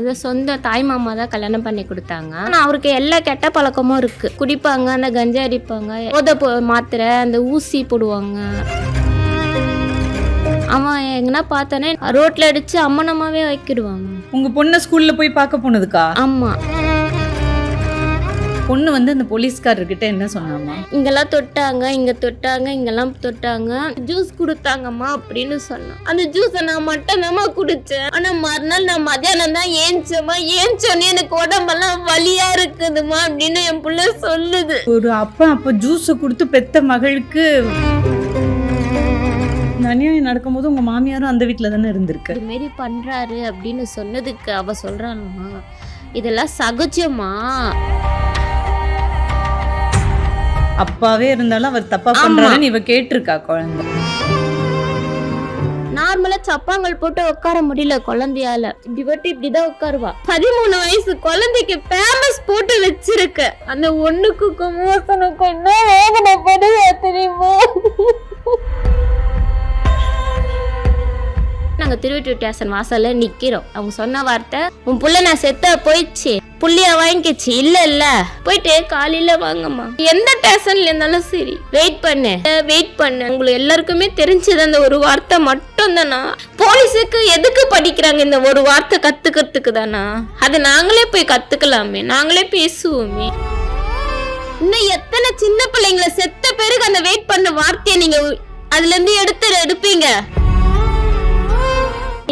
அது சொந்த தாய் மாமா தான் கல்யாணம் பண்ணி கொடுத்தாங்க. ஆனால் அவருக்கு எல்லா கெட்ட பழக்கமும் இருக்கு. குடிப்பாங்க அந்த கஞ்சா அடிப்பாங்க போதை மாத்திரை அந்த ஊசி போடுவாங்க. அவன் எங்கன்னா பார்த்தானே ரோட்ல அடிச்சு அம்மனமாவே வைக்கிடுவாங்க உங்க பொண்ணை ஸ்கூல்ல போய் பார்க்க போனதுக்கா? ஆமா. பொண்ணு வந்து அந்த போலீஸ்காரர்கிட்ட என்ன சொன்னாமா இங்கெல்லாம் தொட்டாங்க இங்க தொட்டாங்க இங்கெல்லாம் தொட்டாங்க. ஜூஸ் கொடுத்தாங்கம்மா அப்படின்னு சொன்னான். அந்த ஜூஸை நான் மட்டும் தான்மா குடிச்சேன். ஆனா மறுநாள் நான் மத்தியானம் தான் ஏஞ்சம்மா. ஏஞ்சோன்னே எனக்கு உடம்பெல்லாம் வலியா இருக்குதுமா அப்படின்னு என் புள்ள சொல்லுது. ஒரு அப்பா அப்ப ஜூஸை கொடுத்து பெத்த மகளுக்கு இந்த அநியாயம் நடக்கும்போது உங்க மாமியாரும் அந்த வீட்ல தானே இருந்திருக்கு இது மாரி பண்றாரு அப்படின்னு சொன்னதுக்கு அவ சொல்றானுமா. இதெல்லாம் சகஜமா அப்பாவே இருந்தாலும் அவர் தப்பா. பண்றாருன்னு இவ கேட்டிருக்கா குழந்தை. நார்மலா சப்பாங்கள் போட்டு உட்கார முடியல குழந்தையால. இப்படி போட்டு இப்படிதான் உட்காருவா. பதிமூணு வயசு குழந்தைக்கு பேமஸ் போட்டு வச்சிருக்க. அந்த ஒண்ணுக்கும் மோசனுக்கும் என்ன வேதனை படுவா தெரியுமா? நாங்க திருவெட்டூர் ஸ்டேஷன் வாசல்ல நிக்கிறோம். அவங்க சொன்ன வார்த்தை உன் புள்ள நான் செத்த போயிடுச்சு. புள்ளிய வாங்கிக்கிச்சு. இல்ல இல்ல. போயிட்டு காலையில வாங்கம்மா. எந்த ஸ்டேஷன்ல இருந்தாலும் சரி. வெயிட் பண்ணு. வெயிட் பண்ணு. உங்களுக்கு எல்லாருக்குமே தெரிஞ்சது அந்த ஒரு வார்த்தை மட்டும் தானா போலீஸுக்கு எதுக்கு படிக்கிறாங்க இந்த ஒரு வார்த்தை கத்துக்கிறதுக்கு தானா? அது நாங்களே போய் கத்துக்கலாமே. நாங்களே பேசுவோமே. இன்னும் எத்தனை சின்ன பிள்ளைங்களை செத்த பேருக்கு அந்த வெயிட் பண்ண வார்த்தையை நீங்க அதுல இருந்து எடுத்து எடுப்பீங்க?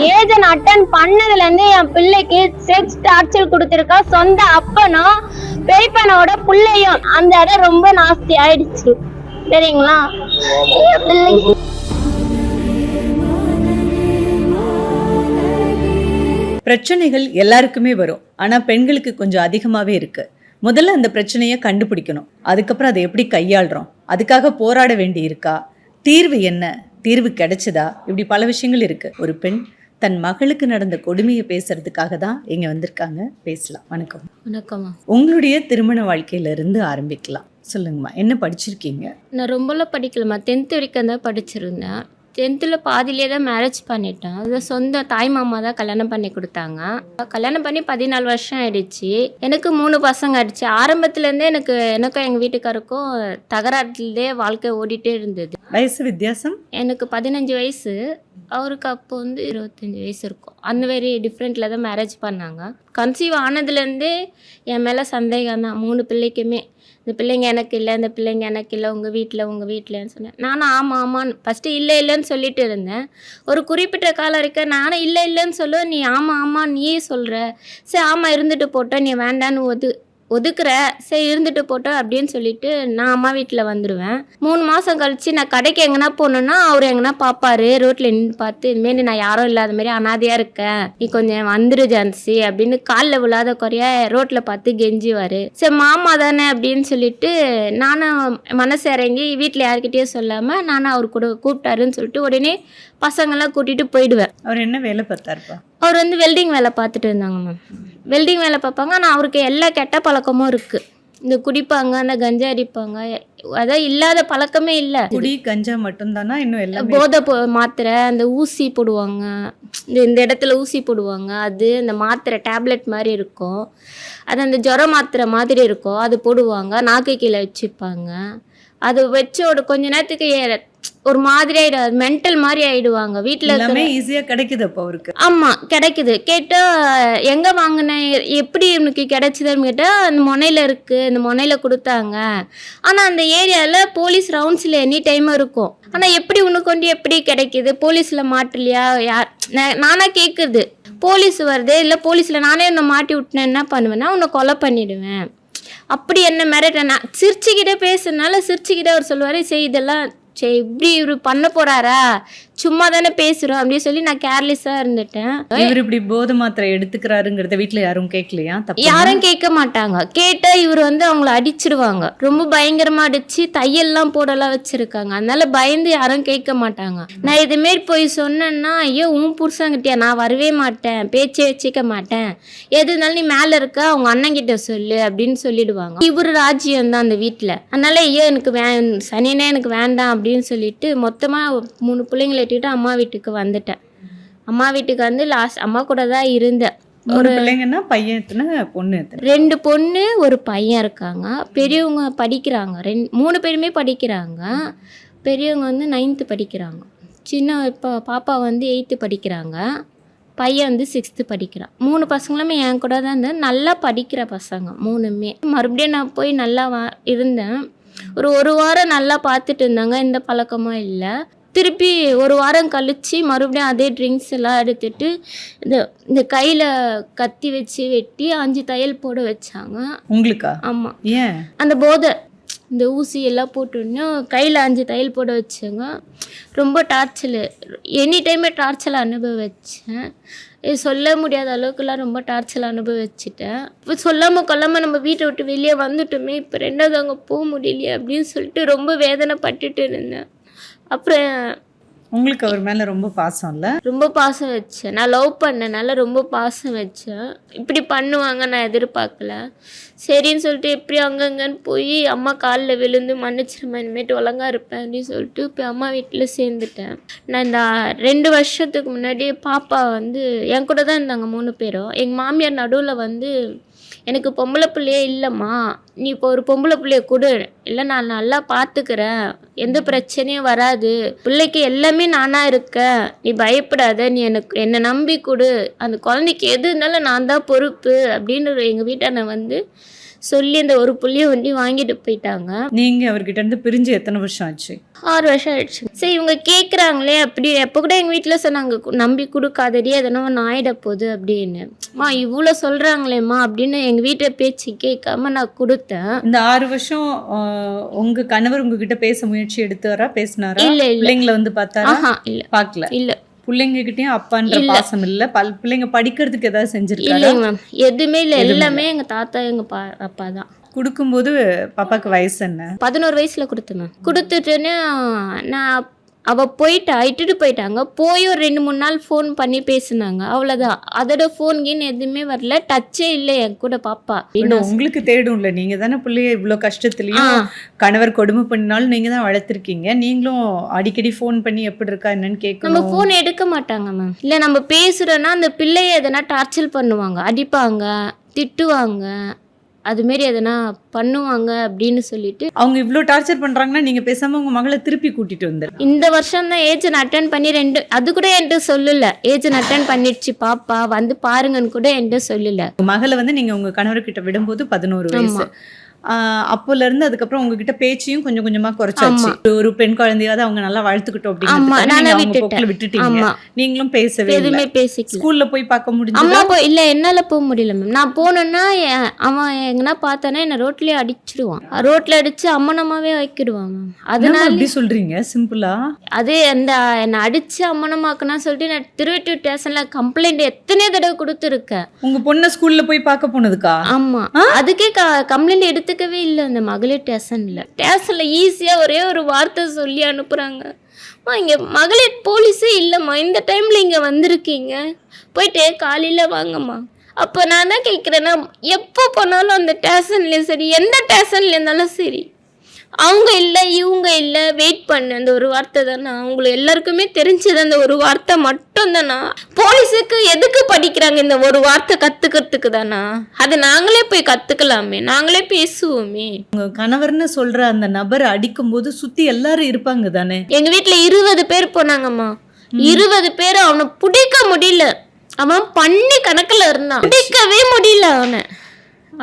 ஏஜன் அட்டன் பண்ணதுல இருந்து என் பிள்ளைக்கு செக்ஸ் டார்ச்சர் கொடுத்துருக்கா. சொந்த அப்பனும் பெரியப்பனோட பிள்ளையும். அந்த இடம் ரொம்ப நாஸ்தி ஆயிடுச்சு. சரிங்களா? பிள்ளைக்கு பிரச்சனைகள் எல்லாருக்குமே வரும். ஆனா பெண்களுக்கு கொஞ்சம் அதிகமாவே இருக்கு. முதல்ல அந்த பிரச்சனையை கண்டுபிடிக்கணும். அதுக்கப்புறம் அதை எப்படி கையாளுறோம்? அதுக்காக போராட வேண்டி இருக்கா தீர்வு என்ன? தீர்வு கிடைச்சதா? இப்படி பல விஷயங்கள் இருக்கு. ஒரு பெண் தன் மகளுக்கு நடந்த கொடுமையை பேசுறதுக்காக தான் இங்க வந்திருக்காங்க. பேசலாம். வணக்கம். வணக்கம்மா உங்களுடைய திருமண வாழ்க்கையில இருந்து ஆரம்பிக்கலாம். சொல்லுங்கம்மா. என்ன படிச்சிருக்கீங்க? நான் ரொம்பலாம் படிக்கலம்மா. டென்த் வரைக்கும் தான் படிச்சிருந்தேன். டென்த்தில் பாதியிலே தான் மேரேஜ் பண்ணிட்டேன். அது சொந்த தாய் மாமா தான் கல்யாணம் பண்ணி கொடுத்தாங்க. கல்யாணம் பண்ணி பதினாலு வருஷம் ஆயிடுச்சு. எனக்கு மூணு பசங்க ஆயிடுச்சு. ஆரம்பத்துலேருந்தே எனக்கு எனக்கும் எங்கள் வீட்டுக்காருக்கும் தகராறுலேயே வாழ்க்கை ஓடிட்டே இருந்தது. வயசு வித்தியாசம்? எனக்கு பதினஞ்சு வயசு. அவருக்கு அப்போ வந்து இருபத்தஞ்சி வயசு இருக்கும். அந்த மாதிரி டிஃப்ரெண்ட்டில் தான் மேரேஜ் பண்ணாங்க. கன்சீவ் ஆனதுலேருந்தே என் மேலே சந்தேகம் தான். மூணு பிள்ளைக்குமே இந்த பிள்ளைங்க எனக்கு இல்லை இந்த பிள்ளைங்க எனக்கு இல்லை உங்கள் வீட்டில் உங்கள் வீட்டிலன்னு சொன்னேன். நானும் ஆமாம் ஆமான்னு ஃபஸ்ட்டு இல்லை இல்லைன்னு சொல்லிட்டு இருந்தேன். ஒரு குறிப்பிட்ட காலம் வரைக்கும் நானும் இல்லை இல்லைன்னு சொல்லுவேன். நீ ஆமாம் ஆமாம் நீயே சொல்கிற சரி ஆமாம் இருந்துட்டு போட்டேன் நீ வேண்டான்னு ஒது ஒதுக்குற சரி இருந்துட்டு போட்டோம் அப்படின்னு சொல்லிட்டு நான் அம்மா வீட்டில் வந்துடுவேன் மூணு மாதம் கழித்து நான் கடைக்கு எங்கன்னா போகணுன்னா அவர் எங்கன்னா பார்ப்பாரு ரோட்டில் நின்று பார்த்து இதுமாரி நான் யாரும் இல்லாத மாதிரி அனாதையாக இருக்கேன் நீ கொஞ்சம் வந்துரு ஜான்சி அப்படின்னு காலில் விழாத குறைய ரோட்டில் பார்த்து கெஞ்சுவார். சரி மாமா தானே அப்படின்னு சொல்லிட்டு நானும் மனசு இறங்கி வீட்டில் யார்கிட்டயும் சொல்லாமல் நானும் அவர் கூட கூப்பிட்டாருன்னு சொல்லிட்டு உடனே பசங்களாம் கூட்டிகிட்டு போயிடுவேன். அவர் என்ன வேலை பார்த்தாருப்பா? அவர் வந்து வெல்டிங் வேலை பார்த்துட்டு இருந்தாங்க மேம். வெல்டிங் வேலை பார்ப்பாங்க. ஆனால் அவருக்கு எல்லா கெட்ட பழக்கமும் இருக்குது இந்த குடிப்பாங்க அந்த கஞ்சா அடிப்பாங்க. அதான் இல்லாத பழக்கமே இல்லை. குடி கஞ்சா மட்டும்தானா? இன்னும் எல்லாமே போதை போ மாத்திரை அந்த ஊசி போடுவாங்க. இந்த இந்த இடத்துல ஊசி போடுவாங்க. அது அந்த மாத்திரை டேப்லெட் மாதிரி இருக்கும். அது அந்த ஜுர மாத்திரை மாதிரி இருக்கும். அது போடுவாங்க. நாக்கு கீழே வச்சுப்பாங்க. அது வச்சு ஒரு கொஞ்ச நேரத்துக்கு ஏ- ஒரு மாதிரி ஆயிடும் மென்டல் மாதிரி ஆயிடுவாங்க. வீட்டில் எல்லாமே ஈஸியா கிடைக்குது அப்போ அவருக்கு. ஆமா கிடைக்குது. கேட்டா எங்க வாங்கினேன் எப்படி உனக்கு கிடைச்சதுன்னு கேட்டா அந்த முனையில இருக்கு இந்த முனையில கொடுத்தாங்க. ஆனா அந்த ஏரியால போலீஸ் ரவுண்ட்ஸ்ல எனி டைம் இருக்கும். ஆனா எப்படி உனக்கு கொண்டு எப்படி கிடைக்குது? போலீஸ்ல மாட்டலையா? யார் நா- நானா கேக்குறது. போலீஸ் வருது இல்ல போலீஸ்ல நானே உன்னை மாட்டி விட்டேன் என்ன பண்ணுவேன்னா உன்னை கொலை பண்ணிடுவேன். அப்படி என்ன மிரட்ட நான் சிரிச்சுக்கிட்டே பேசுனால சிரிச்சுக்கிட்டே அவர் சொல்லுவாரு சரி இதெல்லாம் சரி இப்படி இவர் பண்ண போறாரா? சும்மா தானே பேசுறோம் அப்படின்னு சொல்லி நான் கேர்லெஸ்ஸா இருந்துட்டேன். இவர் இப்படி போதை மாத்திரை எடுத்துக்கிறாருங்கிறத வீட்ல யாரும் கேட்கலையா? யாரும் கேட்க மாட்டாங்க. கேட்டா இவர் வந்து அவங்கள அடிச்சிடுவாங்க ரொம்ப பயங்கரமா அடிச்சு தையல்லாம் போடலாம் வச்சிருக்காங்க. அதனால பயந்து யாரும் கேட்க மாட்டாங்க. நான் இதுமாரி போய் சொன்னேன்னா ஐயோ உன் புருஷங்கிட்டயா நான் வரவே மாட்டேன். பேச்சே வச்சுக்க மாட்டேன். எது இருந்தாலும் நீ மேல இருக்க அவங்க அண்ணன் கிட்ட சொல்லு அப்படின்னு சொல்லிடுவாங்க. இவர் ராஜ்யம் தான் அந்த வீட்டுல அதனால ஐயோ எனக்கு வே சனினே எனக்கு வேண்டாம் அப்படின்னு சொல்லிட்டு மொத்தமா மூணு பிள்ளைங்களை இட்டுட்டு அம்மா வீட்டுக்கு வந்துட்டேன். அம்மா வீட்டுக்கு வந்து லாஸ்ட் அம்மா கூட தான் இருந்தேன். மூணு பிள்ளைங்கன்னா பையன் எத்தனை பொண்ணு எத்தனை? ரெண்டு பொண்ணு ஒரு பையன் இருக்காங்க. பெரியவங்க படிக்கிறாங்க. ரெண் மூணு பேருமே படிக்கிறாங்க. பெரியவங்க வந்து நைன்த்து படிக்கிறாங்க. சின்ன இப்போ பாப்பா வந்து எயித்து படிக்கிறாங்க. பையன் வந்து சிக்ஸ்த்து படிக்கிறான். மூணு பசங்களுமே என் கூட தான் இருந்தேன். நல்லா படிக்கிற பசங்க மூணுமே. மறுபடியும் நான் போய் நல்லா வா இருந்தேன். ஒரு ஒரு வாரம் நல்லா பார்த்துட்டு இருந்தாங்க. எந்த பழக்கமும் இல்லை. திருப்பி ஒரு வாரம் கழித்து மறுபடியும் அதே ட்ரிங்க்ஸ் எல்லாம் எடுத்துட்டு இந்த இந்த கையில் கத்தி வச்சு வெட்டி அஞ்சு தையல் போட வச்சாங்க. உங்களுக்கா? ஆமாம் ஏன்? அந்த போதை இந்த ஊசி எல்லாம் போட்டுன்னு கையில் அஞ்சு தையல் போட வச்சாங்க. ரொம்ப டார்ச்சல் எனி டைமே டார்ச்சல் அனுபவிச்சேன். சொல்ல முடியாத அளவுக்குலாம் ரொம்ப டார்ச்சல் அனுபவிச்சிட்டேன். இப்போ சொல்லாமல் கொல்லாமல் நம்ம வீட்டை விட்டு வெளியே வந்துட்டோமே இப்போ ரெண்டாவது அங்கே போக முடியலையே அப்படின்னு சொல்லிட்டு ரொம்ப வேதனைப்பட்டுட்டு இருந்தேன். அப்புறம் உங்களுக்கு அவர் மேல ரொம்ப பாசம் இல்ல? ரொம்ப பாசம் வச்சேன். நான் லவ் பண்ணனால ரொம்ப பாசம் வச்சேன். இப்படி பண்ணுவாங்க நான் எதிர்பார்க்கல. சரின்னு சொல்லிட்டு எப்படி அங்கங்கன்னு போய் அம்மா காலில் விழுந்து மன்னிச்சிருமா இனிமேட்டு ஒழுங்கா இருப்பேன் அப்படின்னு சொல்லிட்டு இப்போ அம்மா வீட்டில் சேர்ந்துட்டேன். நான் இந்த ரெண்டு வருஷத்துக்கு முன்னாடி பாப்பா வந்து என் கூட தான் இருந்தாங்க மூணு பேரும். எங்கள் மாமியார் நடுவில் வந்து எனக்கு பொம்பளை பிள்ளையே இல்லைம்மா. நீ இப்போ ஒரு பொம்பளை பிள்ளைய கொடு. இல்லை நான் நல்லா பார்த்துக்கிறேன் எந்த பிரச்சனையும் வராது. பிள்ளைக்கு எல்லாமே நானாக இருக்கேன். நீ பயப்படாத. நீ எனக்கு என்னை நம்பி கொடு. அந்த குழந்தைக்கு எது இருந்தாலும் நான் தான் பொறுப்பு. அப்படின்னு எங்கள் வீட்டான வந்து சொல்லி அந்த ஒரு புள்ளிய வண்டி வாங்கிட்டு போயிட்டாங்க. நீங்க அவர்கிட்ட இருந்து பிரிஞ்சு எத்தனை வருஷம் ஆச்சு? ஆறு வருஷம் ஆயிடுச்சு. சரி இவங்க கேட்குறாங்களே அப்படி எப்போ கூட எங்கள் வீட்டில் சொன்னாங்க "கு- நம்பி கொடுக்காதடி எதனா ஒன்று ஆயிட போகுது அப்படின்னு. மா இவ்வளோ சொல்கிறாங்களேம்மா அப்படின்னு எங்கள் வீட்டை பேச்சு கேட்காம நான் கொடுத்தேன். இந்த ஆறு வருஷம் ஆஹ், உங்க கணவர் உங்ககிட்ட பேச முயற்சி எடுத்தாரா பேசினாரா? இல்ல இல்ல. பிள்ளைங்களை வந்து பார்த்தாரா? ஆஹா இல்ல. பார்க்கல. இல்ல. பிள்ளைங்க கிட்டயும் அப்பான்ற பாசம் இல்ல. பல் பிள்ளைங்க படிக்கிறதுக்கு ஏதாவது இல்லைங்க மேம் எதுவுமே இல்லை. எல்லாமே எங்கள் தாத்தா எங்கள் பா அப்பா தான். கொடுக்கும்போது பாப்பாக்கு வயசு என்ன? பதினோரு வயசில் கொடுத்தேன் மேம் கொடுத்துட்டுன்னு நான் அவள் போயிட்டா இட்டுட்டு போயிட்டாங்க. போய் ஒரு ரெண்டு மூணு நாள் ஃபோன் பண்ணி பேசுனாங்க. அவ்வளோதான் அதோட ஃபோன் கீன் எதுவுமே வரல. டச்சே இல்லை என் கூட பாப்பா. உங்களுக்கு தேடும்ல. நீங்க தானே பிள்ளைய இவ்வளவு கஷ்டத்துலயும். கணவர் கொடுமை பண்ணினாலும் நீங்க தான் வளர்த்துருக்கீங்க. நீங்களும் அடிக்கடி ஃபோன் பண்ணி எப்படி இருக்கா என்னன்னு நம்ம கேட்கணும் ஃபோன் எடுக்க மாட்டாங்க மேம் இல்லை நம்ம பேசுகிறோன்னா அந்த பிள்ளைய எதனா டார்ச்சர் பண்ணுவாங்க. அடிப்பாங்க திட்டுவாங்க. அதுமாரி எதனா பண்ணுவாங்க அப்படின்னு சொல்லிட்டு அவங்க இவ்ளோ டார்ச்சர் பண்றாங்கன்னா நீங்க பேசாம உங்க மகளை திருப்பி கூட்டிட்டு வந்துரு. இந்த வருஷம் தான் ஏஜென்ட் அட்டன் பண்ணி ரெண்டு அது கூட என்கிட்ட சொல்லல. ஏஜென்ட் அட்டன் பண்ணிடுச்சு பாப்பா வந்து பாருங்கன்னு கூட என்கிட்ட சொல்லல. மகளை வந்து நீங்க உங்க கணவர்கிட்ட விடும்போது பதினோரு வயசு. அப்போல இருந்து அதுக்கப்புறம் உங்ககிட்ட பேச்சையும் கொஞ்சம் கொஞ்சமா குறைச்சாச்சு. ஒரு பெண் குழந்தையாவது அவங்க நல்லா வளர்த்துக்கிட்டோம் அப்படின்னு விட்டுட்டீங்க. நீங்களும் பேசவே எதுவுமே பேசிக்கல. ஸ்கூல்ல போய் பார்க்க முடிஞ்சது? அம்மா போ இல்ல என்னால போக முடியல மேம் நான் போனேன்னா அவன் எங்கன்னா பார்த்தானே என்னை ரோட்லயே அடிச்சிடுவான். ரோட்ல அடிச்சு அம்மனமாவே வைக்கிடுவான் மேம் அதனால அப்படி சொல்றீங்க? சிம்பிளா அது அந்த என்னை அடிச்சு அம்மனமாக்குனா சொல்லிட்டு நான் திருவெட்டூர் ஸ்டேஷன்ல கம்ப்ளைண்ட் எத்தனையோ தடவை கொடுத்துருக்கேன். உங்க பொண்ணை ஸ்கூல்ல போய் பார்க்க போனதுக்கா? ஆமா. அதுக்கே கம்ப்ளைண்ட் எடுத்துக்கவே இல்லை. அந்த மகளிர் ஸ்டேஷனில் ஸ்டேஷனில் ஈஸியாக ஒரே ஒரு வார்த்தை சொல்லி அனுப்புகிறாங்க அம்மா இங்கே மகளிர் போலீஸே இல்லைம்மா. இந்த டைமில் இங்கே வந்திருக்கீங்க. போயிட்டு காலையில் வாங்கம்மா. அப்போ நான் தான் கேட்குறேன்னா எப்போ போனாலும் அந்த ஸ்டேஷன்லேயும் சரி எந்த ஸ்டேஷன்லேருந்தாலும் சரி அவங்க இல்லை இவங்க இல்லை வெயிட் பண்ணு. அந்த ஒரு வார்த்தை தானே? அவங்களுக்கு எல்லாருக்குமே தெரிஞ்சது அந்த ஒரு வார்த்தை மட்டும் தானா? போலீஸுக்கு எதுக்கு படிக்கிறாங்க இந்த ஒரு வார்த்தை கற்றுக்கிறதுக்கு தானா? அதை நாங்களே போய் கற்றுக்கலாமே நாங்களே பேசுவோமே. உங்க கணவர்னு சொல்ற அந்த நபரை அடிக்கும்போது சுத்தி எல்லாரும் இருப்பாங்க தானே? எங்கள் வீட்டில் இருபது பேர் போனாங்கம்மா. இருபது பேர் அவனை பிடிக்க முடியல. அவன் பண்ணி கணக்கில் இருந்தான். பிடிக்கவே முடியல அவனை.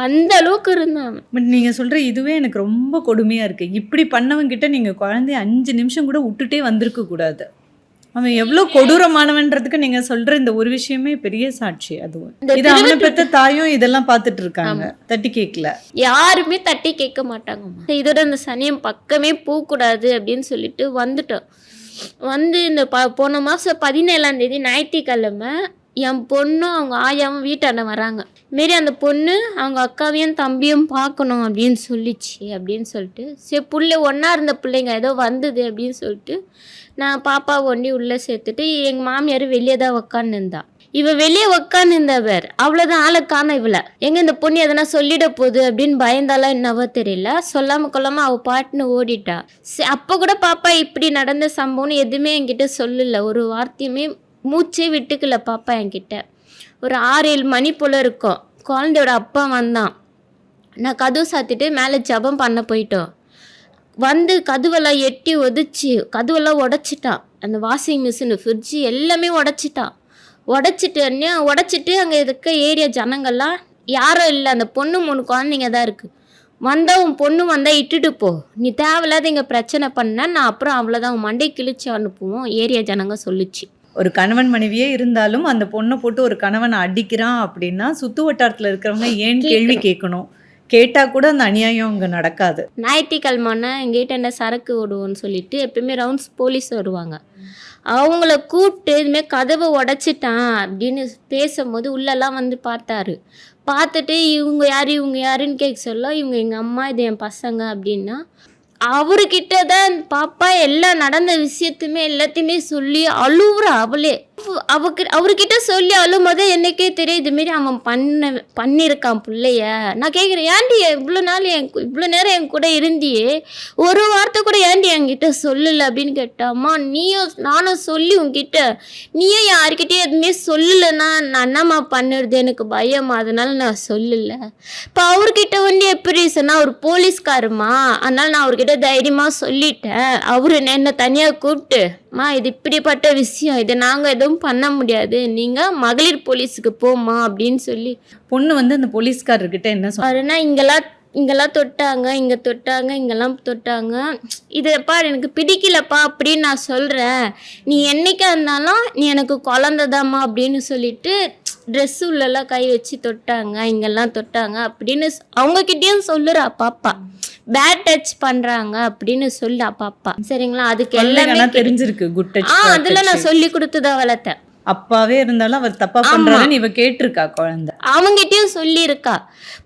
அந்த அளவுக்கு இருந்தான் பட் நீங்க சொல்ற இதுவே எனக்கு ரொம்ப கொடுமையா இருக்கு. இப்படி பண்ணவங்க கிட்ட நீங்க குழந்தைய அஞ்சு நிமிஷம் கூட விட்டுட்டே வந்திருக்க கூடாது. அவன் எவ்வளவு கொடூரமானவன்றதுக்கு நீங்க சொல்ற இந்த ஒரு விஷயமே பெரிய சாட்சி அதுவும். இது அவனை பெத்த தாயும் இதெல்லாம் பார்த்துட்டு இருக்காங்க தட்டி கேட்கல யாருமே தட்டி கேட்க மாட்டாங்கம்மா. இதோட இந்த சனியம் பக்கமே போகக்கூடாது அப்படின்னு சொல்லிட்டு வந்துட்டோம். வந்து இந்த ப போன மாதம் பதினேழாம் தேதி ஞாயிற்றுக்கிழமை என் பொண்ணும் அவங்க ஆயாவும் வீட்டாண்ட வராங்க. மாரி அந்த பொண்ணு அவங்க அக்காவையும் தம்பியும் பார்க்கணும் அப்படின்னு சொல்லிச்சு அப்படின்னு சொல்லிட்டு சரி பிள்ளை ஒன்றா இருந்த பிள்ளைங்க ஏதோ வந்தது அப்படின்னு சொல்லிட்டு நான் பாப்பா ஒண்டி உள்ளே சேர்த்துட்டு எங்கள் மாமியார் வெளியே தான் உக்காந்துருந்தா இவ வெளியே உக்காந்துருந்தவர் அவ்வளோதான் ஆளை காண இவளை. எங்க இந்த பொண்ணு எதனா சொல்லிட போகுது அப்படின்னு பயந்தாலாம் என்னவோ தெரியல. சொல்லாம கொள்ளாம அவ பாட்டுன்னு ஓடிட்டா. அப்போ கூட பாப்பா இப்படி நடந்த சம்பவம்னு எதுவுமே என்கிட்ட சொல்லல. ஒரு வார்த்தையுமே மூச்சே விட்டுக்கல பாப்பா என்கிட்ட. ஒரு ஆறு ஏழு மணி போல் இருக்கும். குழந்தையோட அப்பா வந்தான். நான் கதவு சாத்திட்டு மேலே ஜபம் பண்ண போயிட்டோம். வந்து கதவெல்லாம் எட்டி ஒதிச்சு கதவெல்லாம் உடச்சிட்டான் அந்த வாஷிங் மிஷினு ஃப்ரிட்ஜு எல்லாமே உடச்சிட்டான் உடச்சிட்டு உடச்சிட்டு அங்கே இருக்க ஏரியா ஜனங்கள்லாம் யாரும் இல்லை. அந்த பொண்ணு மூணு குழந்தைங்க தான் இருக்குது வந்தால் உன் பொண்ணு வந்தால் இட்டுட்டு போ. நீ தேவையில்லாத இங்கே பிரச்சனை பண்ண நான் அப்புறம் அவ்வளோதான் உன் மண்டை கிழிச்சு அனுப்புவோம் ஏரியா ஜனங்க சொல்லுச்சு. ஒரு கணவன் மனைவியே இருந்தாலும் அந்த பொண்ணை போட்டு ஒரு கணவன் அடிக்கிறான் அப்படின்னா சுத்து வட்டாரத்துல இருக்கிறவங்க ஏன் கேள்வி கேட்கணும்? கேட்டா கூட அந்த அநியாயம் அங்க நடக்காது. ஞாயிற்றுக்கிழமைனா எங்கிட்ட என்ன சரக்கு ஓடுவோன்னு சொல்லிட்டு எப்பயுமே ரவுண்ட்ஸ் போலீஸ் வருவாங்க. அவங்கள கூப்பிட்டு இதுமாரி கதவை உடச்சிட்டான் அப்படின்னு பேசும்போது உள்ளெல்லாம் வந்து பார்த்தாரு. பார்த்துட்டு இவங்க யார் இவங்க யாருன்னு கேட்க சொல்ல இவங்க எங்கள் அம்மா இது என் பசங்க அப்படின்னா அவர்கிட்ட தான் பாப்பா எல்லாம் நடந்த விஷயத்துமே எல்லாத்தையுமே சொல்லி அழுவுற அவளே. அவக்கு அவர்கிட்ட சொல்லி அழும்போது எனக்கே தெரியும். இதுமாரி அவன் பண்ண பண்ணியிருக்கான் பிள்ளைய. நான் கேட்குறேன் ஏன்டி இவ்வளோ நாள் என் இவ்வளோ நேரம் என் கூட இருந்தியே? ஒரு வார்த்தை கூட ஏன்டி என்கிட்ட சொல்லலை அப்படின்னு கேட்டாம்மா நீயும் நானும் சொல்லி உங்ககிட்ட நீயும் யாருக்கிட்டே எதுவுமே சொல்லலைன்னா நான் என்னம்மா பண்ணுறது? எனக்கு பயம்? அதனால நான் சொல்லலை. இப்போ அவர்கிட்ட வந்து எப்படி சொன்னால் அவர் போலீஸ்காரம்மா. அதனால் நான் அவர்கிட்ட தைரியமாக சொல்லிட்டேன். அவரு என்னை தனியாக கூப்பிட்டு மா இது இப்படிப்பட்ட விஷயம். இதை நாங்கள் எதுவும் பண்ண முடியாது. நீங்கள் மகளிர் போலீஸுக்கு போம்மா அப்படின்னு சொல்லி. பொண்ணு வந்து அந்த போலீஸ்காரர்கிட்ட என்ன அவருனா இங்கெல்லாம் இங்கெல்லாம் தொட்டாங்க இங்கே தொட்டாங்க இங்கெல்லாம் தொட்டாங்க. இதப்பா எனக்கு பிடிக்கலப்பா அப்படின்னு நான் சொல்கிறேன் நீ என்னைக்கா இருந்தாலும் நீ எனக்கு குழந்ததாம்மா அப்படின்னு சொல்லிட்டு ட்ரெஸ் உள்ளெல்லாம் கை வச்சு தொட்டாங்க இங்கெல்லாம் தொட்டாங்க அப்படின்னு அவங்கக்கிட்டேயும் சொல்லுறா பாப்பா. பேட் டச் பண்ணுறாங்க அப்படின்னு சொல்லு பாப்பா. சரிங்களா? அதுக்கு எல்லாமே தெரிஞ்சிருக்கு குட் டச் ஆ அதில் நான் சொல்லி கொடுத்து தான். வளர்த்தேன் அப்பாவே இருந்தாலும் அவர் தப்பா பண்றாருன்னு இவ கேட்டிருக்கா குழந்தை. அவங்ககிட்டயும் சொல்லியிருக்கா.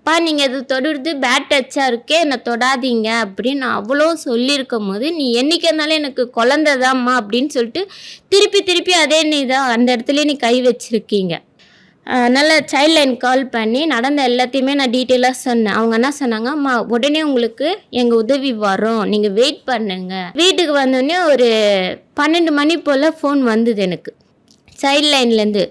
பா நீங்கள் இது தொடுறது பேட் டச்சாக இருக்கே என்னை தொடாதீங்க அப்படின்னு அவ்வளோ சொல்லியிருக்கும் போது நீ என்னைக்கு இருந்தாலும் எனக்கு குழந்ததாம்மா அப்படின்னு சொல்லிட்டு திருப்பி திருப்பி அதே நீ தான் அந்த இடத்துல நீ கை வச்சிருக்கீங்க. அதனால் சைல்ட் லைன் கால் பண்ணி நடந்த எல்லாத்தையுமே நான் டீட்டெயிலாக சொன்னேன். அவங்க என்ன சொன்னாங்க அம்மா உடனே உங்களுக்கு எங்கள் உதவி வரும். நீங்கள் வெயிட் பண்ணுங்க. வீட்டுக்கு வந்தோடனே ஒரு பன்னெண்டு மணி போல் ஃபோன் வந்தது எனக்கு. சைல்ட் லைன்லேருந்து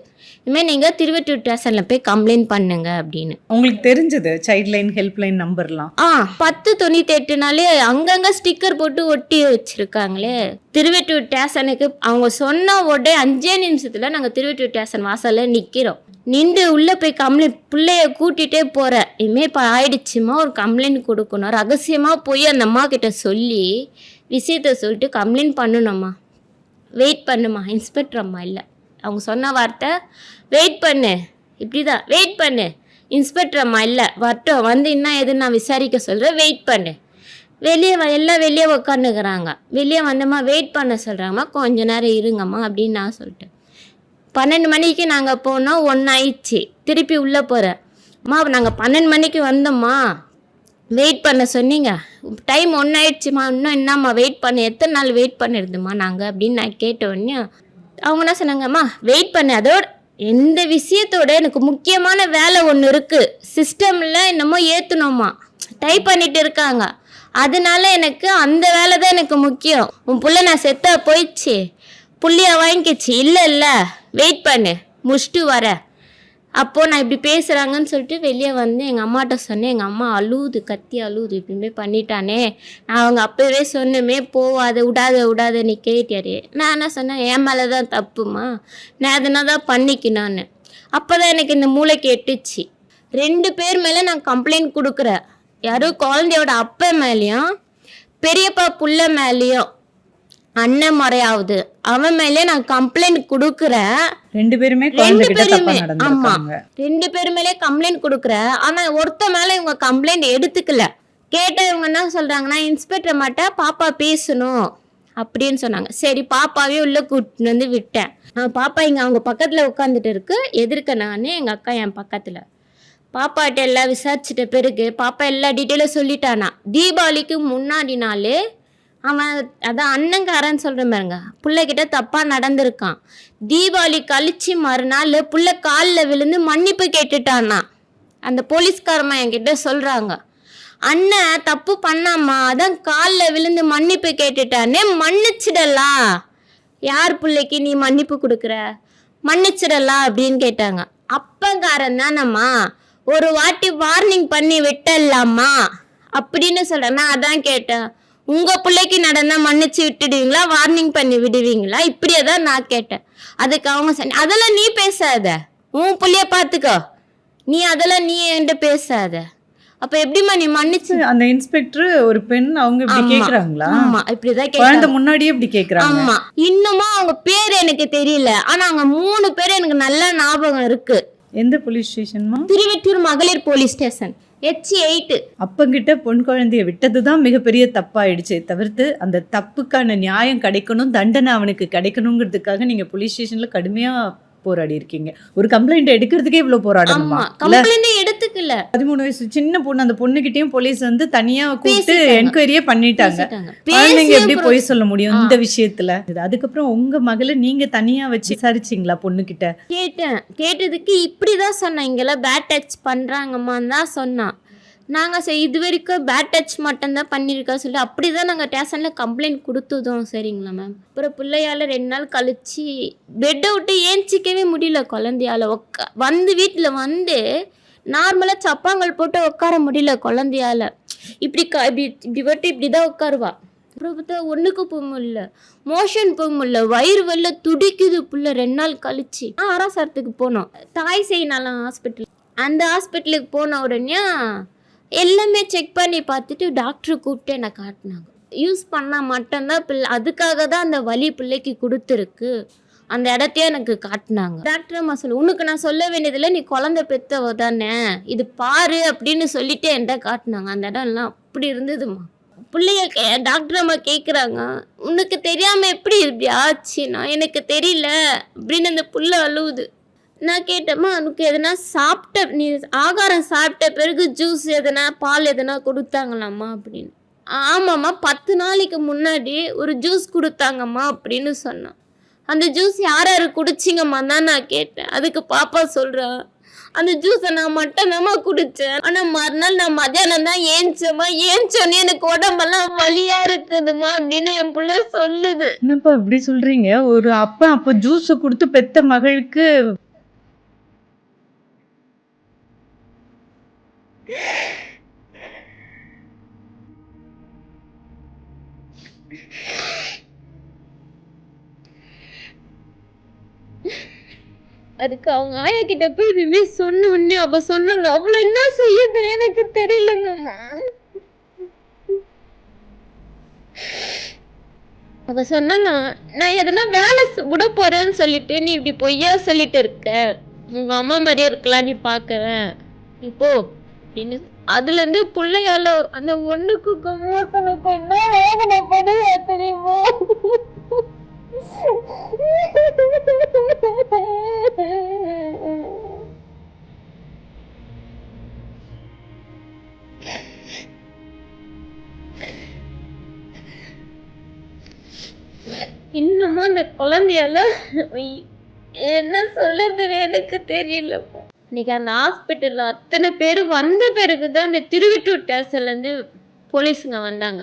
இதுமாதிரி நீங்கள் திருவட்டூர் ஸ்டேஷனில் போய் கம்ப்ளைண்ட் பண்ணுங்க அப்படின்னு. உங்களுக்கு தெரிஞ்சது சைல்ட் லைன் ஹெல்ப் லைன் நம்பர்லாம் ஆ பத்து தொண்ணூற்றி எட்டுனாலே அங்கங்கே ஸ்டிக்கர் போட்டு ஒட்டி வச்சுருக்காங்களே. திருவெட்டூர் ஸ்டேஷனுக்கு அவங்க சொன்ன உடனே அஞ்சே நிமிஷத்தில் நாங்கள் திருவெட்டூர் ஸ்டேஷன் வாசலில் நிற்கிறோம் நின்று உள்ளே போய் கம்ப்ளைண்ட் பிள்ளைய கூட்டிகிட்டே போகிறேன் இதுமாரி இப்போ ஆயிடுச்சுமா? ஒரு கம்ப்ளைண்ட் கொடுக்கணும். ரகசியமாக போய் அந்த அம்மா கிட்ட சொல்லி விஷயத்த சொல்லிட்டு கம்ப்ளைண்ட் பண்ணணும்மா. வெயிட் பண்ணுமா இன்ஸ்பெக்டர் அம்மா இல்லை. அவங்க சொன்ன வார்த்தை வெயிட் பண்ணு. இப்படி தான் வெயிட் பண்ணு. இன்ஸ்பெக்டர் அம்மா இல்லை வரட்டும் வந்து என்ன எதுன்னு நான் விசாரிக்க சொல்கிறேன் வெயிட் பண்ணு. வெளியே வ எல்லாம் வெளியே உக்காந்துக்கிறாங்க. வெளியே வந்தம்மா வெயிட் பண்ண சொல்கிறாங்கம்மா கொஞ்ச நேரம் இருங்கம்மா அப்படின்னு நான் சொல்லிட்டேன். பன்னெண்டு மணிக்கு நாங்கள் போனோம் ஒன்று ஆயிடுச்சு திருப்பி உள்ளே போகிறேன் அம்மா நாங்கள் பன்னெண்டு மணிக்கு வந்தோம்மா. வெயிட் பண்ண சொன்னீங்க. டைம் ஒன்று ஆயிடுச்சுமா இன்னும் என்னம்மா வெயிட் பண்ண. எத்தனை நாள் வெயிட் பண்ணிருந்தோம்மா நாங்கள் அப்படின்னு நான் கேட்ட உடனே அவங்க என்ன சொன்னாங்கம்மா வெயிட் பண்ணு. அதோட எந்த விஷயத்தோட எனக்கு முக்கியமான வேலை ஒன்று இருக்குது சிஸ்டமில் என்னமோ ஏற்றணுமா டைப் பண்ணிட்டு இருக்காங்க. அதனால எனக்கு அந்த வேலை தான் எனக்கு முக்கியம். உன் புள்ள நான் செத்தா போயிடுச்சு. புள்ளியா வாங்கிக்கிச்சு இல்லை இல்லை. வெயிட் பண்ணு. முடிச்சுட்டு வரேன் அப்போது நான் இப்படி பேசுகிறாங்கன்னு சொல்லிட்டு வெளியே வந்து எங்கள் அம்மாட்ட சொன்னேன். எங்கள் அம்மா அழுவுது கத்தி அழுவுது இப்படிமே பண்ணிட்டானே. நான் அவங்க அப்போவே சொன்னமே போவாத விடாத விடாத நீ கேட்டியாரு நான் என்ன சொன்னேன் என் மேலே தான் தப்புமா? நான் அதனால தான் பண்ணிக்கினான்னு. அப்போ தான் எனக்கு இந்த மூளைக்கு எட்டுச்சு ரெண்டு பேர் மேலே நான் கம்ப்ளைண்ட் கொடுக்குறேன். யாரும் குழந்தையோட அப்பா மேலேயும் பெரியப்பா புள்ள மேலேயும். அண்ணன் முறையாவது அவன் மேலே நான் கம்ப்ளைண்ட் கொடுக்குறேன் ரெண்டு பேருமே ரெண்டு பேருமே ஆமா. ரெண்டு பேர் மேலே கம்ப்ளைண்ட் கொடுக்குற. ஆனா ஒருத்த மேல இவங்க கம்ப்ளைண்ட் எடுத்துக்கல. கேட்ட இவங்க என்ன சொல்றாங்கன்னா இன்ஸ்பெக்டர் மாட்ட பாப்பா பேசணும் அப்படின்னு சொன்னாங்க. சரி பாப்பாவே உள்ள கூட்டிட்டு வந்து விட்டேன். ஆ, பாப்பா இங்க அவங்க பக்கத்துல உட்காந்துட்டு இருக்கு. எதிர்க்க நான் எங்க அக்கா என் பக்கத்துல. பாப்பாட்ட எல்லாம் விசாரிச்சிட்ட பிறகு பாப்பா எல்லா டீட்டெயிலும் சொல்லிட்டானா. தீபாவளிக்கு முன்னாடி நாள் அவன் அதான் அண்ணங்காரன்னு சொல்கிறேன் பாருங்க. பிள்ளைகிட்ட தப்பாக நடந்திருக்கான். தீபாவளி கழிச்சு மறுநாள் புள்ள காலில் விழுந்து மன்னிப்பு கேட்டுட்டானா? அந்த போலீஸ்காரம்மா என்கிட்ட சொல்கிறாங்க அண்ணன் தப்பு பண்ணாமா? அதான் காலில் விழுந்து மன்னிப்பு கேட்டுட்டானே மன்னிச்சிடலா? யார் பிள்ளைக்கு நீ மன்னிப்பு கொடுக்குற? மன்னிச்சிடலா அப்படின்னு கேட்டாங்க. அப்பங்காரன் தானம்மா ஒரு வாட்டி வார்னிங் பண்ணி விட்டலாமா? அப்படின்னு சொல்கிறேன் நான் அதான் கேட்டேன். உங்க பிள்ளைக்கு நடந்தா மன்னிச்சு விட்டுடுவீங்களா? வார்னிங் பண்ணி விடுவீங்களா? இப்படியே தான் நான் கேட்டேன். அதுக்கு அவங்க சொன்ன அதெல்லாம் நீ பேசாத. உன் பிள்ளைய பார்த்துக்கோ நீ அதெல்லாம் நீ என்கிட்ட பேசாத. அப்ப எப்படிம்மா நீ மன்னிச்சு அந்த இன்ஸ்பெக்டர் ஒரு பெண் அவங்க இப்படி. கேக்குறாங்களா? ஆமா இப்படிதான் குழந்தை முன்னாடியே இப்படி கேக்குறாங்க. ஆமா. இன்னுமா அவங்க பேர் எனக்கு தெரியல. ஆனா அவங்க மூணு பேர் எனக்கு நல்ல ஞாபகம் இருக்கு. எந்த போலீஸ் ஸ்டேஷன்மா திருவெட்டூர் மகளிர் போலீஸ் ஸ்டேஷன் ஹெச் எயிட் அப்பங்கிட்ட பொன் குழந்தைய விட்டதுதான் மிகப்பெரிய தப்பாயிடுச்சு தவிர்த்து அந்த தப்புக்கான நியாயம் கிடைக்கணும் தண்டனை அவனுக்கு கிடைக்கணுங்கிறதுக்காக நீங்கள் போலீஸ் ஸ்டேஷனில் கடுமையாக போராடி இருக்கீங்க ஒரு கம்ப்ளைண்ட் எடுக்கிறதுக்கே இவ்வளவு போராடணுமா? கம்ப்ளைண்ட் எடுத்துக்கல. பதிமூணு வயசு சின்ன பொண்ணு அந்த பொண்ணுகிட்டயும் போலீஸ் வந்து தனியா கூப்பிட்டு. என்கொயரியே பண்ணிட்டாங்க. குழந்தைங்க எப்படி போய் சொல்ல முடியும். இந்த விஷயத்துல? அதுக்கப்புறம் உங்க மகளை நீங்க தனியா வச்சு விசாரிச்சீங்களா பொண்ணுகிட்ட? கேட்டேன். கேட்டதுக்கு இப்படிதான் சொன்னேன் இங்கெல்லாம் பேட் டச் பண்றாங்கம்மான்னு தான் சொன்னான். நாங்கள் சரி இது வரைக்கும் பேட் டச் மட்டும்தான் பண்ணியிருக்கா சொல்லி அப்படிதான் நாங்கள் ஸ்டேஷனில் கம்ப்ளைண்ட் கொடுத்ததும். சரிங்களா மேம் அப்புறம் பிள்ளையால ரெண்டு நாள் கழித்து பெட்டை விட்டு ஏஞ்சிக்கவே முடியல குழந்தையால. உக்கா வந்து வீட்டில் வந்து நார்மலாக சப்பாங்கல் போட்டு உட்கார முடியல குழந்தையால. இப்படி க இப்படி இப்படி போட்டு இப்படி தான் உட்காருவா. அப்புறம் பார்த்தா ஒன்றுக்கு போக முடியல. மோஷன் போக முடியல. வயிறு வெளில துடிக்குது புள்ள ரெண்டு நாள் கழிச்சு. நான் ஆராசாரத்துக்கு போனோம். தாய் செய்யினாலாம் ஹாஸ்பிட்டல் அந்த ஹாஸ்பிட்டலுக்கு போன உடனே எல்லாமே செக் பண்ணி பார்த்துட்டு டாக்டர் கூப்பிட்டு என்னை காட்டினாங்க. யூஸ் பண்ணால் மட்டும்தான் பிள்ளை அதுக்காக தான் அந்த வலி பிள்ளைக்கு கொடுத்துருக்கு. அந்த இடத்தையே எனக்கு காட்டினாங்க. டாக்டர் அம்மா சொல்லு உனக்கு நான் சொல்ல வேண்டியதில்லை நீ குழந்தை பெத்தவ தானே. இது பாரு அப்படின்னு சொல்லிட்டு என்கிட்ட காட்டினாங்க. அந்த இடம்லாம் அப்படி இருந்ததுமா பிள்ளைய கே டாக்டர் அம்மா கேட்குறாங்க உனக்கு தெரியாமல் எப்படி இப்படி ஆச்சுன்னா எனக்கு தெரியல அப்படின்னு அந்த புள்ள அழுவுது. நான் கேட்டேம்மா? உனக்கு எதனா சாப்பிட்ட நீ ஆகாரம் சாப்பிட்ட பிறகு ஜூஸ் எதனா பால் எதனா கொடுத்தாங்களாம்மா அப்படின்னு. ஆமாம்மா பத்து நாளைக்கு முன்னாடி ஒரு ஜூஸ் கொடுத்தாங்கம்மா அப்படின்னு சொன்னான். அந்த ஜூஸ் யார் யார் குடிச்சிங்கம்மா தான் நான் கேட்டேன். அதுக்கு பாப்பா சொல்கிறா அந்த ஜூஸை நான் மட்டும்தாம்மா குடித்தேன் ஆனால் மறுநாள் நான் மத்தியானம் தான் ஏஞ்சம்மா. ஏஞ்சோன்னே எனக்கு உடம்பெல்லாம் வலியாக இருக்குதுமா அப்படின்னு என் பிள்ளை சொல்லுது. என்னப்பா இப்படி சொல்றீங்க? ஒரு அப்பா அப்போ ஜூஸ் கொடுத்து பெத்த மகளுக்கு அதுக்கு அவங்க ஆயா கிட்ட போய் இதுவே சொன்ன உடனே அவ சொன்னாங்க அவ்வளவு என்ன செய்யுது எனக்கு தெரியலங்க. அவ சொன்னா நான் எதனா வேலை விட போறேன்னு சொல்லிட்டு நீ இப்படி பொய்யா சொல்லிட்டு இருக்க. உங்க அம்மா மாதிரியே இருக்கலாம் நீ பாக்குறேன். இப்போ அப்படின்னு. அதுல இருந்து பிள்ளையால அந்த ஒண்ணுக்கு கமோசனுக்கு என்ன வேதனை பண்ணுவா தெரியுமா? இன்னமும் அந்த குழந்தையால என்ன சொல்லுறதுன்னு எனக்கு தெரியல இன்னைக்கு அந்த ஹாஸ்பிட்டலில் அத்தனை பேர் வந்த பிறகுதான் அந்த திருவிட்டூர் டேஸ்ட்லேருந்து போலீஸுங்க வந்தாங்க.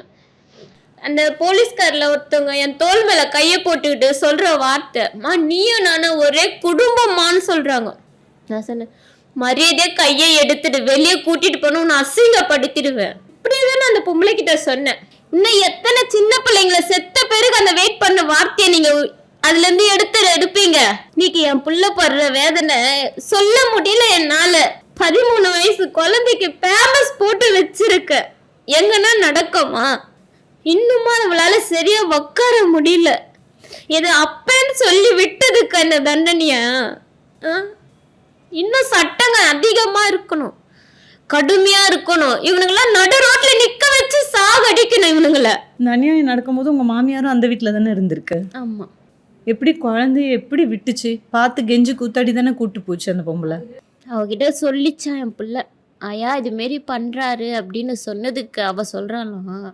அந்த போலீஸ்காரில் ஒருத்தவங்க என் தோள் மேலே கையை போட்டுக்கிட்டு சொல்கிற வார்த்தை மா நீயும் நானும் ஒரே குடும்பமான்னு சொல்கிறாங்க நான் சொன்னேன் மரியாதையாக கையை எடுத்துட்டு வெளியே கூட்டிட்டு போன உன்னை அசிங்கப்படுத்திடுவேன். இப்படியேதான் அந்த பொம்பளைக்கிட்ட சொன்னேன். இன்னும் எத்தனை சின்ன பிள்ளைங்கள செத்த பிறகு அந்த வெயிட் பண்ண வார்த்தையை நீங்கள் அதுல இருந்து எடுத்து எடுப்பீங்க. இன்னைக்கு என் புள்ள படுற வேதனை சொல்ல முடியல என்னால. பதிமூணு வயசு குழந்தைக்கு பேமஸ் போட்டு வச்சிருக்க. எங்கன்னா நடக்குமா? இன்னுமா அவளால சரியா உட்கார முடியல. இது அப்பன்னு சொல்லி விட்டதுக்கு அந்த தண்டனையா? இன்னும் சட்டங்க அதிகமா இருக்கணும். கடுமையா இருக்கணும். இவனுங்களாம் நடு ரோட்ல நிக்க வச்சு சாகடிக்கணும் இவனுங்கள. இந்த அநியாயம் நடக்கும்போது உங்க மாமியாரும் அந்த வீட்ல தானே இருந்திருக்கு? ஆமா. எப்படி குழந்தைய எப்படி விட்டுச்சு? பார்த்து கெஞ்சி கூத்தாடி தானே கூட்டு போச்சு அந்த பொம்பளை? அவகிட்ட சொல்லிச்சான் என் பிள்ளை. ஆயா இது மாரி பண்றாரு அப்படின்னு சொன்னதுக்கு அவ சொல்றாளாம்.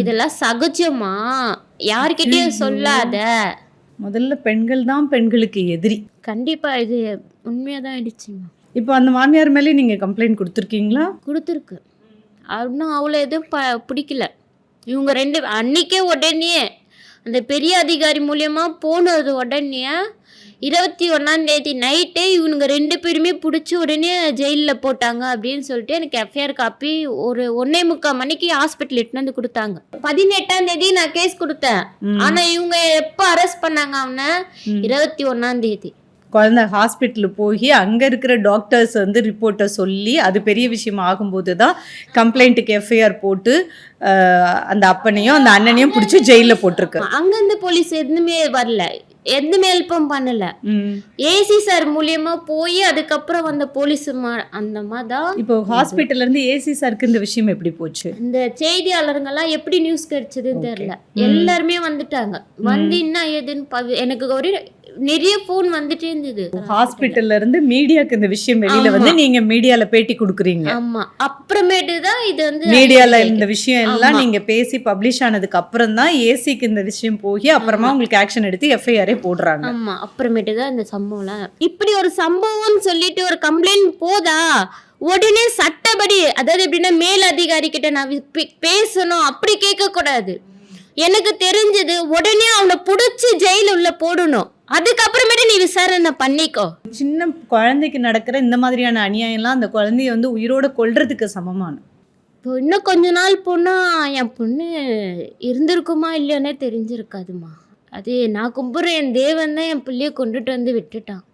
இதெல்லாம் சகஜமா? யார்கிட்டயும் சொல்லாத. முதல்ல பெண்கள் தான் பெண்களுக்கு எதிரி. கண்டிப்பா இது உண்மையாதான் ஆயிடுச்சுமா இப்போ அந்த மாமியார் மேலே நீங்க கம்ப்ளைண்ட் கொடுத்துருக்கீங்களா? கொடுத்துருக்கு. இன்னும் அவ்வளோ எதுவும் ப பிடிக்கல. இவங்க ரெண்டு அன்னைக்கே உடனே அந்த பெரிய அதிகாரி மூலியமா போனது உடனே இருபத்தி ஒன்றாம் தேதி நைட்டே இவனுங்க ரெண்டு பேருமே பிடிச்சி உடனே ஜெயிலில் போட்டாங்க அப்படின்னு சொல்லிட்டு எனக்கு எஃப்ஐஆர் காப்பி ஒரு ஒன்னே முக்கால் மணிக்கு ஹாஸ்பிட்டல் இட்டுன்னு வந்து கொடுத்தாங்க பதினெட்டாம் தேதி நான் கேஸ் கொடுத்தேன் ம். ஆனா இவங்க எப்போ அரெஸ்ட் பண்ணாங்க அவனை. இருபத்தி ஒன்றாம் தேதி குழந்தை ஹாஸ்பிட்டல் போய் அங்கே இருக்கிற டாக்டர்ஸ் வந்து ரிப்போர்ட்டை சொல்லி அது பெரிய விஷயம் ஆகும்போது தான் கம்ப்ளைண்ட்டுக்கு எஃப்ஐஆர் போட்டு அந்த அப்பனையும் அந்த அண்ணனையும் பிடிச்சி ஜெயிலில் போட்டிருக்கு. அங்கேருந்து போலீஸ் எதுவுமே வரல. எதுவுமே ஹெல்ப்பும் பண்ணல. ஏசி சார் மூலியமா போய் அதுக்கப்புறம் வந்த போலீஸ் அந்த மாதிரி இப்போ ஹாஸ்பிட்டல்ல இருந்து ஏசி சாருக்கு இந்த விஷயம் எப்படி போச்சு? இந்த செய்தியாளருங்கெல்லாம் எப்படி நியூஸ் கிடைச்சதுன்னு தெரியல. எல்லாருமே வந்துட்டாங்க. வந்து என்ன ஏதுன்னு எனக்கு ஒரு நிறைய ஃபோன் வந்துட்டே இருந்தது. ஹாஸ்பிட்டல்ல இருந்து மீடியாக்கு இந்த விஷயம் வெளியில வந்து நீங்க மீடியால பேட்டி கொடுக்குறீங்க. ஆமா. அப்புறமேட்டு தான் இது வந்து மீடியால இந்த விஷயம் எல்லாம். நீங்க பேசி பப்ளிஷ் ஆனதுக்கு அப்புறம் தான் ஏசிக்கு இந்த விஷயம் போய் அப்புறமா உங்களுக்கு ஆக்ஷன் எடுத்து எஃப்ஐஆரே போடுறாங்க. ஆமா. அப்புறமேட்டு தான் இந்த சம்பவம்லாம். இப்படி ஒரு சம்பவம்னு சொல்லிட்டு ஒரு கம்ப்ளைண்ட் போதா? உடனே சட்டப்படி அதாவது எப்படின்னா மேல் அதிகாரி கிட்ட நான் பேசணும். அப்படி கேட்க கூடாது எனக்கு தெரிஞ்சது உடனே அவனை புடிச்சு ஜெயில உள்ள போடணும். அதுக்கப்புறமேட்டு நீ விசாரணை பண்ணிக்கோ. சின்ன குழந்தைக்கு நடக்கிற இந்த மாதிரியான அநியாயம்லாம் அந்த குழந்தைய வந்து உயிரோட கொல்றதுக்கு சமமான. இப்போ இன்னும் கொஞ்ச நாள் போனா என் பொண்ணு இருந்திருக்குமா இல்லையோனே தெரிஞ்சிருக்காதுமா. அது நான் கும்பிட்ற என் தேவன் தான் என் பிள்ளைய கொண்டுட்டு வந்து விட்டுட்டான்.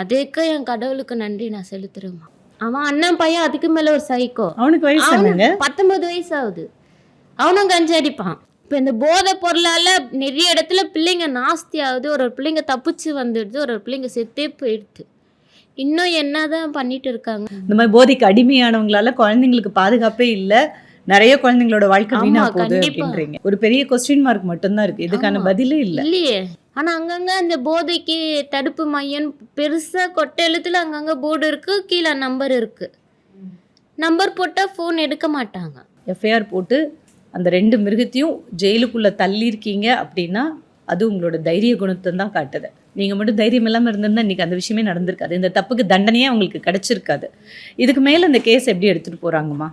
அதுக்கு என் கடவுளுக்கு நன்றி நான் செலுத்துறேம்மா. அவன் அண்ணன் பையன் அதுக்கு மேல ஒரு சைக்கோ அவனுக்கு வயசு பத்தொன்பது வயசு ஆகுது. அவனும் கஞ்சா அடிப்பான். இப்போ இந்த போதை பொருளால நிறைய இடத்துல பிள்ளைங்க நாஸ்தி ஆகுது ஒரு ஒரு பிள்ளைங்க தப்பிச்சு வந்துடுது ஒரு ஒரு பிள்ளைங்க செத்தே போயிடுது. இன்னும் என்னதான் பண்ணிட்டு இருக்காங்க? இந்த மாதிரி போதைக்கு அடிமையானவங்களால குழந்தைங்களுக்கு பாதுகாப்பே இல்ல. நிறைய குழந்தைங்களோட வாழ்க்கை வீணா போகுது. அப்படின்றீங்க. ஒரு பெரிய கொஸ்டின் மார்க் மட்டும்தான் இருக்கு. இதுக்கான. பதிலே இல்ல. இல்லையே. ஆனா அங்கங்க அந்த போதைக்கு தடுப்பு மையம் பெருசா கொட்டை எழுத்துல அங்கங்க போர்டு இருக்கு கீழே நம்பர் இருக்கு. நம்பர் போட்டா ஃபோன் எடுக்க மாட்டாங்க. எஃப்ஐஆர் போட்டு அந்த ரெண்டு மிருகத்தையும் ஜெயிலுக்குள்ளே தள்ளியிருக்கீங்க அப்படின்னா அது உங்களோட தைரிய குணத்தை தான் காட்டுது. நீங்கள் மட்டும் தைரியம் இல்லாமல் இருந்திருந்தால் இன்றைக்கி அந்த விஷயமே நடந்திருக்காது. இந்த தப்புக்கு தண்டனையே உங்களுக்கு கிடச்சிருக்காது. இதுக்கு மேலே அந்த கேஸ் எப்படி எடுத்துகிட்டு போகிறாங்கம்மா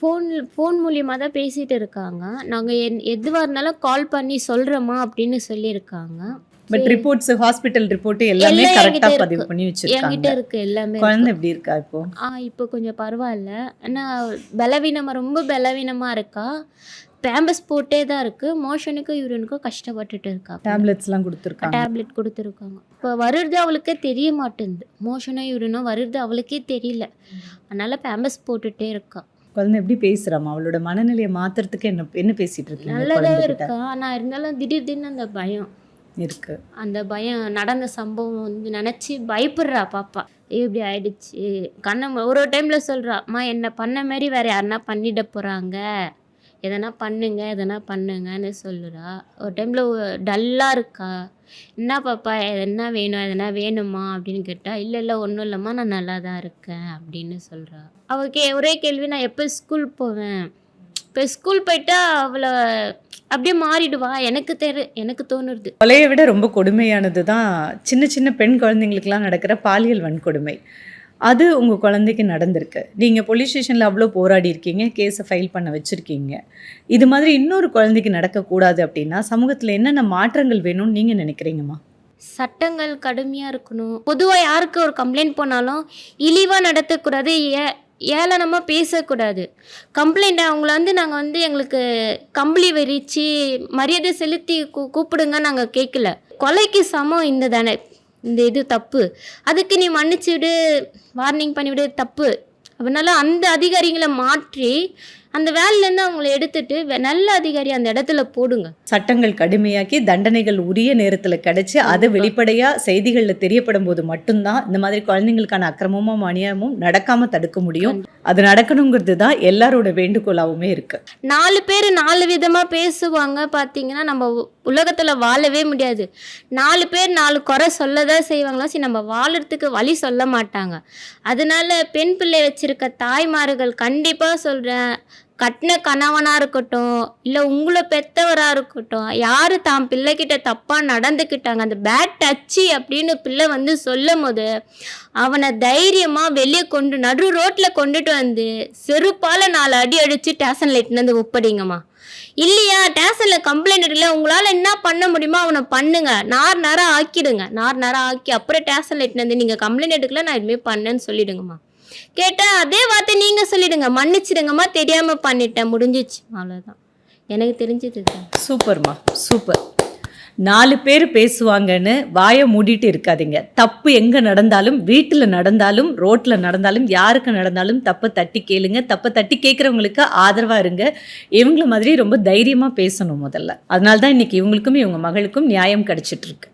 ஃபோன் ஃபோன் மூலியமாக தான் பேசிகிட்டு இருக்காங்க. நாங்கள் என் எதுவாக இருந்தாலும் கால் பண்ணி சொல்கிறோமா அப்படின்னு சொல்லியிருக்காங்க. பட் ரிப்போர்ட்ஸ் ஹாஸ்பிட்டல் ரிப்போர்ட் எல்லாமே கரெக்டா பதிவு இருக்கு. பண்ணி வச்சிருக்காங்க. இருக்கு எல்லாமே குழந்தை எப்படி இருக்கா இப்போ? ஆ இப்போ கொஞ்சம் பரவாயில்ல. ஆனால் பலவீனமாக ரொம்ப பலவீனமாக இருக்கா? பேம்பஸ் போட்டே தான் இருக்கு. மோஷனுக்கும் யூரினுக்கும் கஷ்டப்பட்டுட்டு இருக்கா? டேப்லெட்ஸ் எல்லாம் கொடுத்துருக்காங்க. டேப்லெட் கொடுத்துருக்காங்க. இப்போ வருது அவளுக்கே தெரிய மாட்டேங்குது. மோஷனோ யூரினோ வருது அவளுக்கே தெரியல. அதனால பேம்பஸ் போட்டுட்டே இருக்கா. குழந்தை எப்படி பேசுறாமா? அவளோட மனநிலையை மாத்துறதுக்கு என்ன என்ன பேசிட்டு இருக்கீங்க நல்லதாக இருக்கா. ஆனால் இருந்தாலும் திடீர் திடீர்னு அந்த பயம். இருக்கு. அந்த பயம் நடந்த சம்பவம் வந்து நினச்சி பயப்படுறா பாப்பா. இப்படி ஆயிடுச்சு. கண்ணை ஒரு ஒரு டைமில் சொல்கிறா அம்மா என்ன பண்ண மாதிரி வேற யாருன்னா பண்ணிட போகிறாங்க எதனா பண்ணுங்க எதனா பண்ணுங்கன்னு சொல்லுறா. ஒரு டைமில் டல்லாக இருக்கா. என்ன பாப்பா என்ன வேணும் எதனா வேணுமா? அப்படின்னு கேட்டா இல்லை இல்லை ஒன்றும் இல்லைம்மா நான் நல்லா தான் இருக்கேன் அப்படின்னு சொல்கிறா அவ கே ஒரே கேள்வி நான் எப்போ ஸ்கூல் போவேன்? இப்போ ஸ்கூல் போயிட்டா அவளை அப்படியே மாறிடுவா. எனக்கு தெரு எனக்கு தோணுறது. கொலையை விட ரொம்ப கொடுமையானது தான் சின்ன சின்ன பெண் குழந்தைங்களுக்குலாம் நடக்கிற பாலியல் வன்கொடுமை. அது உங்கள் குழந்தைக்கு நடந்திருக்கு. நீங்கள் போலீஸ் ஸ்டேஷனில் அவ்வளோ போராடி இருக்கீங்க கேஸை ஃபைல் பண்ண வச்சுருக்கீங்க. இது மாதிரி இன்னொரு குழந்தைக்கு நடக்கக்கூடாது அப்படின்னா சமூகத்தில் என்னென்ன மாற்றங்கள் வேணும்னு நீங்கள் நினைக்கிறீங்கம்மா? சட்டங்கள் கடுமையாக இருக்கணும். பொதுவாக யாருக்கு ஒரு கம்ப்ளைண்ட் போனாலும் இழிவாக நடத்தக்கூடாது. ஏ ஏளனமாக பேசக்கூடாது. கம்ப்ளைண்ட் அவங்கள வந்து நாங்கள் வந்து எங்களுக்கு கம்பளி விரித்து மரியாதை செலுத்தி கூ கூப்பிடுங்க நாங்கள் கேட்கல கொலைக்கு சமம் இந்த தானே இந்த இது தப்பு. அதுக்கு நீ மன்னிச்சு விடு வார்னிங் பண்ணிவிடு தப்பு. அதனால அந்த அதிகாரிகளை மாற்றி அந்த வேலையிலேருந்து அவங்கள எடுத்துட்டு நல்ல அதிகாரி அந்த இடத்துல போடுங்க. சட்டங்கள் கடுமையாக்கி தண்டனைகள் உரிய நேரத்தில் கிடைச்சி அது வெளிப்படையாக செய்திகளில் தெரியப்படும் போது மட்டும்தான் இந்த மாதிரி குழந்தைங்களுக்கான அக்கிரமமும் அநியாயமும் நடக்காமல் தடுக்க முடியும். அது நடக்கணுங்கிறது தான் எல்லாரோட வேண்டுகோளாகவுமே இருக்குது நாலு பேர் நாலு விதமாக பேசுவாங்க பார்த்தீங்கன்னா நம்ம உலகத்தில் வாழவே முடியாது. நாலு பேர் நாலு குறை சொல்ல தான் செய்வாங்களா சரி நம்ம வாழறதுக்கு வழி சொல்ல மாட்டாங்க. அதனால பெண் பிள்ளை வச்சிருக்க தாய்மார்கள் கண்டிப்பாக சொல்கிறேன் கட்டின கணவனாக இருக்கட்டும் இல்லை உங்களை பெற்றவராக இருக்கட்டும் யார் தான் பிள்ளைகிட்ட தப்பாக நடந்துக்கிட்டாங்க அந்த பேட் டச்சு அப்படின்னு பிள்ளை வந்து சொல்லும் போது அவனை தைரியமாக வெளியே கொண்டு நடு ரோட்டில் கொண்டுட்டு வந்து செருப்பால் நாலு அடி அடித்து ஸ்டேஷனில் இட்டுன்னு வந்து ஒப்படிங்கம்மா. இல்லையா டேஷனில் கம்ப்ளைண்ட் இருக்குல்ல உங்களால் என்ன பண்ண முடியுமோ அவனை பண்ணுங்க. நார் நேரம் ஆக்கிடுங்க. நார் நேரம் ஆக்கி அப்புறம் டேஷனில் இட்டுன்னு வந்து நீங்கள் கம்ப்ளைண்ட் எடுக்கல நான் இதுமாரி பண்ணேன்னு சொல்லிடுங்கம்மா. கேட்டால் அதே வார்த்தை நீங்கள் சொல்லிடுங்க. மன்னிச்சிடுங்கம்மா தெரியாமல் பண்ணிட்டேன். முடிஞ்சிச்சு. அவ்வளோதான் எனக்கு தெரிஞ்சது சூப்பர்மா சூப்பர். நாலு பேர் பேசுவாங்கன்னு வாயை மூடிட்டு இருக்காதீங்க. தப்பு எங்கே நடந்தாலும் வீட்டில் நடந்தாலும் ரோட்டில் நடந்தாலும் யாருக்கு நடந்தாலும் தப்பை தட்டி கேளுங்க. தப்பை தட்டி கேட்குறவங்களுக்கு ஆதரவாக இருங்க. இவங்கள மாதிரி ரொம்ப தைரியமாக பேசணும் முதல்ல. அதனால தான் இன்னைக்கு இவங்களுக்கும் இவங்க மகளுக்கும் நியாயம் கிடைச்சிட்டு இருக்கு.